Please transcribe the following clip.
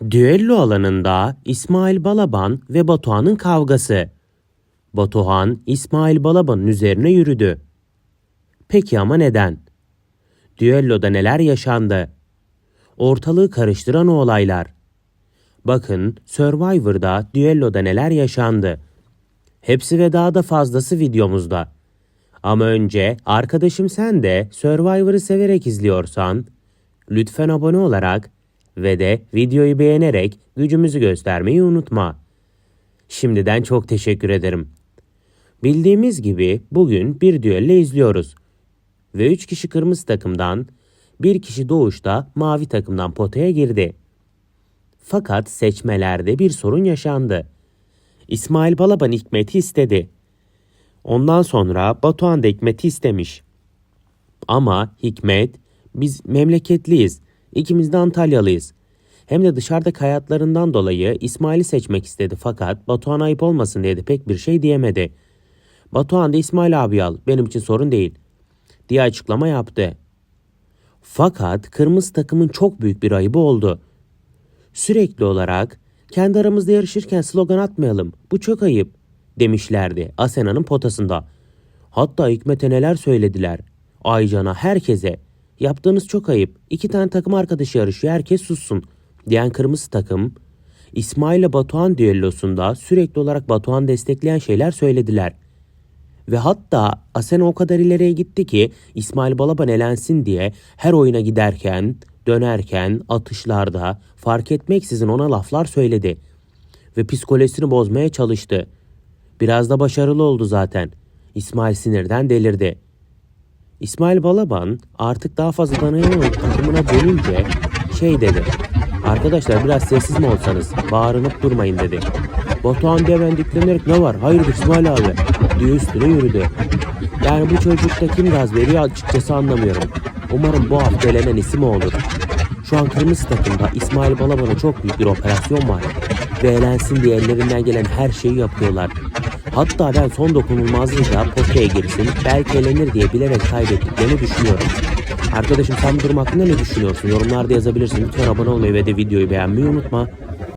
Düello alanında İsmail Balaban ve Batuhan'ın kavgası. Batuhan İsmail Balaban'ın üzerine yürüdü. Peki ama neden? Düelloda neler yaşandı? Ortalığı karıştıran o olaylar. Bakın Survivor'da düelloda neler yaşandı. Hepsi ve daha da fazlası videomuzda. Ama önce arkadaşım sen de Survivor'ı severek izliyorsan lütfen abone olarak ve de videoyu beğenerek gücümüzü göstermeyi unutma. Şimdiden çok teşekkür ederim. Bildiğimiz gibi bugün bir düello izliyoruz. Ve 3 kişi kırmızı takımdan, bir kişi doğuşta mavi takımdan potaya girdi. Fakat seçmelerde bir sorun yaşandı. İsmail Balaban Hikmet'i istedi. Ondan sonra Batuhan da Hikmet'i istemiş. Ama Hikmet, biz memleketliyiz, ikimiz de Antalyalıyız. Hem de dışarıdaki hayatlarından dolayı İsmail'i seçmek istedi fakat Batuhan ayıp olmasın diye de pek bir şey diyemedi. Batuhan da İsmail abi al, benim için sorun değil diye açıklama yaptı. Fakat kırmızı takımın çok büyük bir ayıbı oldu. Sürekli olarak kendi aramızda yarışırken slogan atmayalım. Bu çok ayıp demişlerdi Asena'nın potasında. Hatta Hikmet'e neler söylediler. Aycan'a herkese. Yaptığınız çok ayıp. İki tane takım arkadaşı yarışıyor herkes sussun. Diyen kırmızı takım İsmail ile Batuhan düellosunda sürekli olarak Batuhan destekleyen şeyler söylediler. Ve hatta Asena o kadar ileriye gitti ki İsmail Balaban elensin diye her oyuna giderken, dönerken, atışlarda fark etmeksizin ona laflar söyledi. Ve psikolojisini bozmaya çalıştı. Biraz da başarılı oldu zaten. İsmail sinirden delirdi. İsmail Balaban artık daha fazla danayamayıp takımına dönünce şey dedi. Arkadaşlar biraz sessiz mi olsanız bağırınıp durmayın dedi. Batuhan diye ben diklenerek ne var hayırdır İsmail abi diye üstüne yürüdü. Yani bu çocukta kim gaz veriyor açıkçası anlamıyorum. Umarım bu hafta elenen isim olur. Şu an kırmızı takımda İsmail Balaban'a çok büyük bir operasyon var. Ve elensin diye ellerinden gelen her şeyi yapıyorlar. Hatta ben son dokunulmazlığıyla potaya girsin, belki elenir diye bilerek kaybettiklerini düşünüyorum. Arkadaşım sen bu durum hakkında ne düşünüyorsun? Yorumlarda yazabilirsin. Lütfen abone olmayı ve de videoyu beğenmeyi unutma.